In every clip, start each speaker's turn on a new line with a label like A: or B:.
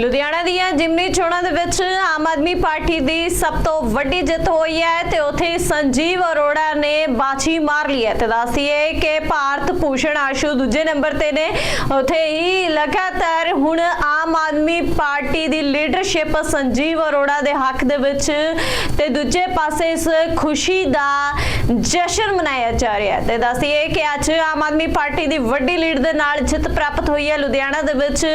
A: ਲੁਧਿਆਣਾ ਦੀਆਂ ਜਿਮਨੀ ਚੋਣਾਂ ਦੇ ਵਿੱਚ ਆਮ ਆਦਮੀ ਪਾਰਟੀ ਦੀ ਸਭ ਤੋਂ ਵੱਡੀ ਜਿੱਤ ਹੋਈ ਹੈ ਤੇ ਉੱਥੇ ਸੰਜੀਵ ਅਰੋੜਾ ਨੇ ਬਾਛੀ ਮਾਰ ਲਈ ਹੈ। ਤੇ ਦੱਸੀਏ ਕਿ ਭਾਰਤ ਭੂਸ਼ਣ ਆਸ਼ੂ ਦੂਜੇ ਨੰਬਰ ਤੇ ਨੇ। ਉੱਥੇ ਹੀ ਲਗਾਤਾਰ ਹੁਣ ਆਮ ਆਦਮੀ ਪਾਰਟੀ ਦੀ ਲੀਡਰਸ਼ਿਪ ਸੰਜੀਵ ਅਰੋੜਾ ਦੇ ਹੱਕ ਦੇ ਵਿੱਚ ਤੇ ਦੂਜੇ ਪਾਸੇ ਇਸ ਖੁਸ਼ੀ ਦਾ ਜਸ਼ਨ ਮਨਾਇਆ ਜਾ ਰਿਹਾ ਹੈ। ਤੇ ਦੱਸੀਏ ਕਿ ਅੱਜ ਆਮ ਆਦਮੀ ਪਾਰਟੀ ਦੀ ਵੱਡੀ ਲੀਡ ਦੇ ਨਾਲ ਜਿੱਤ ਪ੍ਰਾਪਤ ਹੋਈ ਹੈ। ਲੁਧਿਆਣਾ ਦੇ ਵਿੱਚ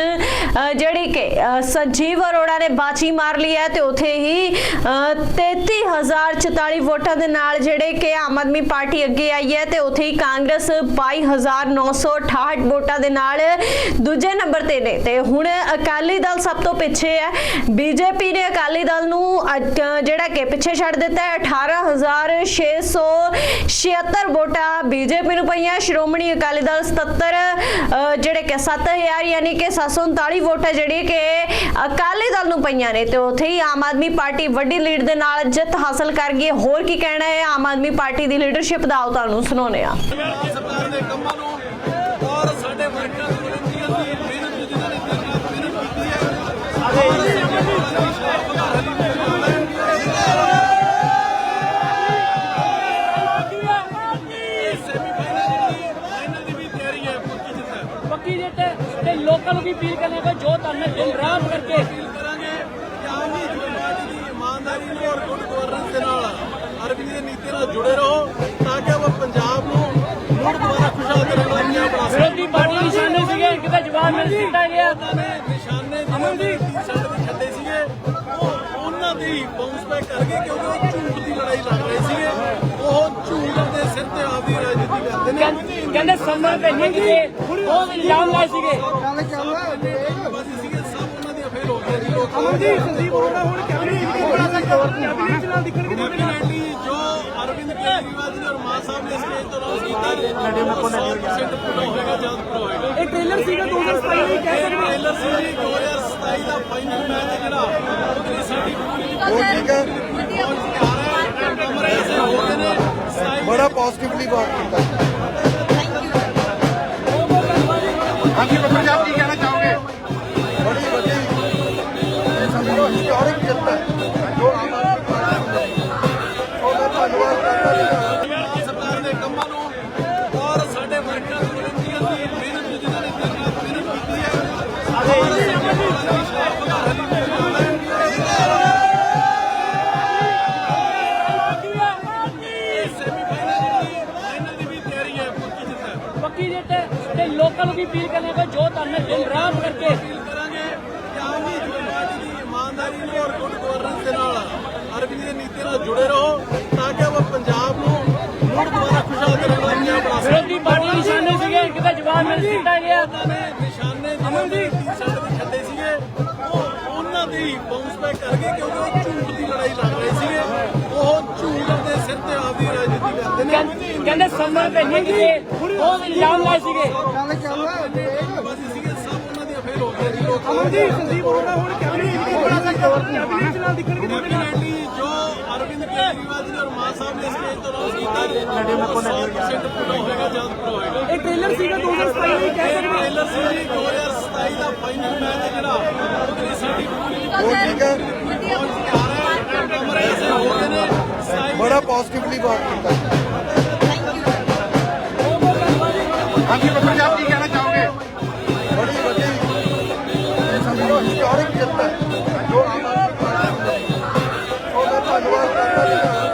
A: ਜਿਹੜੀ ਕਿ ਸੰਜੀਵ ਅਰੋੜਾ ਨੇ ਬਾਜੀ ਮਾਰ ਲਈ ਹੈ ਤੇ ਉਥੇ ਹੀ ਅ, 33044 ਵੋਟਾਂ ਦੇ ਨਾਲ ਜਿਹੜੇ ਕਿ ਆਮ ਆਦਮੀ ਪਾਰਟੀ ਅੱਗੇ ਆਈ ਹੈ ਤੇ ਉਥੇ ਹੀ ਕਾਂਗਰਸ 22968 ਵੋਟਾਂ ਦੇ ਨਾਲ ਦੂਜੇ ਨੰਬਰ ਤੇ ਨੇ। ਤੇ ਹੁਣ ਅਕਾਲੀ ਦਲ ਸਭ ਤੋਂ ਪਿੱਛੇ ਹੈ। ਬੀਜੇਪੀ ਨੇ ਅਕਾਲੀ ਦਲ ਨੂੰ ਅੱਜ, ਜਿਹੜਾ ਕਿ ਪਿੱਛੇ ਛੱਡ ਦਿੱਤਾ ਹੈ 18676 ਵੋਟਾਂ ਬੀਜੇਪੀ ਨੂੰ ਪਈਆਂ। ਸ਼੍ਰੋਮਣੀ ਅਕਾਲੀ ਦਲ 77 ਜਿਹੜੇ ਕਿ 7000 ਯਾਨੀ ਕਿ 739 ਵੋਟਾਂ ਜਿਹੜੀ ਕਿ ਅਕਾਲੀ ਦਲ ਨੂੰ ਪਈਆਂ ਨੇ ਤੇ ਉੱਥੇ ਹੀ ਆਮ ਆਦਮੀ ਪਾਰਟੀ ਵੱਡੀ ਲੀਡ ਦੇ ਨਾਲ ਜਿੱਤ ਹਾਸਲ ਕਰ ਗਈ ਹੋਰ ਕੀ ਕਹਿਣਾ ਹੈ? ਆਮ ਆਦਮੀ ਪਾਰਟੀ ਦੀ ਲੀਡਰਸ਼ਿਪ ਦਾ ਤੁਹਾਨੂੰ ਸੁਣਾਉਂਦੇ ਆ
B: ਸਰਕਾਰ ਦੇ ਕੰਮਾਂ ਨੂੰ ਔਰ ਸਾਡੇ ਵਰਕਰਾਂ ਨੂੰ
C: ਲੋਕਾਂ ਨੂੰ ਵੀ ਅਪੀਲ ਕਰਨੇ ਕੋ ਜੋ ਤੁਹਾਨੂੰ ਦਿਨ ਰਾਤ ਕਰਕੇ
B: ਅਪੀਲ ਕਰਾਂਗੇ ਕਿ ਆਮ ਆਦਮੀ ਪਾਰਟੀ ਦੀ ਇਮਾਨਦਾਰੀ ਨੂੰ ਔਰ ਗੁੱਡ ਗਵਰਨੈਂਸ ਦੇ ਨਾਲ ਅਰਬੀ ਦੀ ਨੀਤੀ ਨਾਲ ਜੁੜੇ ਰਹੋ ਤਾਂ ਕਿ ਉਹ ਪੰਜਾਬ ਨੂੰ ਮੁੜ ਦੁਬਾਰਾ ਖੁਸ਼ਹਾਲ ਕਰਨ ਵਾਲਾ ਪੰਜਾਬ ਬਣਾ ਸਕਣ
C: ਵਿਰੋਧੀ ਪਾਰਟੀ ਨਿਸ਼ਾਨੇ ਸੀਗੇ। ਕਿਤੇ ਜਵਾਬ ਮਿਲ ਦਿੱਤਾ ਗਿਆ।
B: ਉਹਨਾਂ ਨੇ ਨਿਸ਼ਾਨੇ ਅਮਨ ਦੀ ਸਾਡੇ ਵਿੱਚ ਛੱਡੇ ਸੀਗੇ ਉਹ ਉਹਨਾਂ ਦੇ ਹੀ ਬਾਉਂਸ ਬੈਕ ਕਰ ਗਏ ਕਿਉਂਕਿ ਉਹ ਝੂਠ ਦੀ ਲੜਾਈ ਲੜ ਰਹੇ ਸੀਗੇ। ਉਹ ਝੂਠ ਦੇ ਸਿਰ ਤੇ ਆਪਦੀ ਰਾਜਨੀਤੀ ਕਰਦੇ ਨੇ।
C: ਕਹਿੰ- ਕਹਿੰਦੇ ਸਮਰ ਤੇ ਨਹੀਂ ਕਿਤੇ ਉਹ ਇਲਜ਼ਾਮ ਲਾਏ ਸੀਗੇ।
B: ਸੰਦੀਪ ਅਰੋੜਾ ਹੁਣ ਕੈਬਨਿਟ ਵਿੱਚ ਬੜਾ ਕੈਬਨਿਟ ਨਾਲ ਦਿਖਣਗੇ ਡੈਫੀਨਿਟਲੀ ਜੋ ਅਰਵਿੰਦ ਕੇਜਰੀਵਾਲ ਜੀ ਨੇ ਔਰ ਮਾਨ ਸਾਹਿਬ ਨੇ ਸਟੇਜ ਤੋਂ ਅਨਾਉਂਸ ਕੀਤਾ 100% ਪੂਰਾ ਹੋਏਗਾ ਜਲਦ ਪੂਰਾ ਹੋਏਗਾ।
C: ਇਹ ਟ੍ਰੇਲਰ ਸੀਗਾ 2027 ਲਈ ਕਹਿ
B: ਇਹ ਟ੍ਰੇਲਰ ਸੀ ਜੀ 2027 ਦਾ ਫਾਈਨਲ ਮੈਚ ਹੈ ਜਿਹੜਾ। ਉਹਦੀ ਸਾਡੀ ਪੂਰੀ
D: ਠੀਕ ਹੈ।
B: ਕਮਰੇ ਐਸੇ ਹੋ ਗਏ ਨੇ 27
D: ਬੜਾ ਪੋਜ਼ਿਟਿਵਲੀ ਬਾਤ ਕੀਤਾ।
C: ਲੋਕਾਂ ਨੂੰ ਵੀ ਅਪੀਲ ਕਰਨੇ ਕੋ ਜੋ ਤੁਹਾਨੂੰ ਦਿਨ ਰਾਤ ਕਰਕੇ
B: ਅਪੀਲ ਕਰਾਂਗੇ ਕਿ ਆਮ ਆਦਮੀ ਪਾਰਟੀ ਦੀ ਇਮਾਨਦਾਰੀ ਨੂੰ ਔਰ ਗੁੱਡ ਗਵਰਨੈਂਸ ਦੇ ਨਾਲ ਅਰਬੀ ਦੀ ਨੀਤੀ ਨਾਲ ਜੁੜੇ ਰਹੋ ਤਾਂ ਕਿ ਉਹ ਪੰਜਾਬ ਨੂੰ ਮੁੜ ਦੁਬਾਰਾ ਖੁਸ਼ਹਾਲ ਕਰਨ ਵਾਲਾ ਪੰਜਾਬ ਬਣਾ ਸਕਣ
C: ਵਿਰੋਧੀ ਪਾਰਟੀ ਨਿਸ਼ਾਨੇ ਸੀਗੇ ਕਿਤੇ ਜਵਾਬ ਮਿਲ ਦਿੱਤਾ ਗਿਆ।
B: ਨਿਸ਼ਾਨੇ ਅਮਨ ਦੀ ਸਾਡੇ ਵਿੱਚ ਛੱਡੇ ਸੀਗੇ ਉਹ ਉਹਨਾਂ ਦੇ ਬਾਉਂਸ ਬੈਕ ਕਰ ਗਏ ਕਿਉਂਕਿ ਉਹ ਝੂਠ ਦੀ ਲੜਾਈ ਲੜ ਰਹੇ ਸੀਗੇ ਉਹ ਝੂਠ ਦੇ ਸਿਰ ਤੇ ਆਪਦੀ ਰਾਜਨੀਤੀ ਕਰਦੇ ਨੇ।
C: ਕਹਿੰ- ਕਹਿੰਦੇ ਸਮਰ ਤੇ ਨਹੀਂ ਕਿਤੇ ਉਹ ਇਲਜ਼ਾਮ ਲਾਏ ਸੀਗੇ।
B: ਬਾਜੀ ਸੀਗੇ ਸਭ ਉਹਨਾਂ ਦੀਆਂ ਫੇਲ ਹੋ ਗਈਆਂ ਜੀ ਲੋਕ ਅਮਨ ਜੀ ਸੰਦੀਪ ਅਰੋੜਾ ਹੁਣ ਕੈਬਨਿਟ ਬੜਾ ਨਾਲ। ਦਿਖਣਗੇ ਡੈਫੀਨਿਟਲੀ ਜੋ ਅਰਵਿੰਦ ਕੇਜਰੀਵਾਲ ਜੀ ਨੇ ਔਰ ਮਾਨ ਸਾਹਿਬ ਨੇ ਸਟੇਜ ਤੋਂ ਅਨਾਉਂਸ ਕੀਤਾ 100% ਪੂਰਾ ਹੋਏਗਾ ਜਲਦ ਪੂਰਾ ਹੋਏਗਾ
C: ਇਹ ਟ੍ਰੇਲਰ ਸੀਗਾ 2027 ਲਈ ਕਹਿ
B: ਇਹ ਟ੍ਰੇਲਰ ਸੀ ਜੀ 2027 ਦਾ ਫਾਈਨਲ ਮੈਚ ਹੈ ਜਿਹੜਾ ਉਹਦੀ ਸਾਡੀ ਪੂਰੀ
D: ਠੀਕ ਹੈ।
B: ਕਮਰੇ ਐਸੇ ਹੋ। ਗਏ ਨੇ 27
D: ਬੜਾ ਪੋਜ਼ਿਟਿਵਲੀ ਬਾਤ ਕੀਤਾ। ਹਾਂਜੀ ਬੱਬਰ ਜੀ ਆਪ ਕੀ ਕਹਿਣਾ ਚਾਹੋਗੇ? ਬੜੀ ਵੱਡੀ ਹਿਸਟੋਰਿਕ ਜਿੱਤ ਹੈ।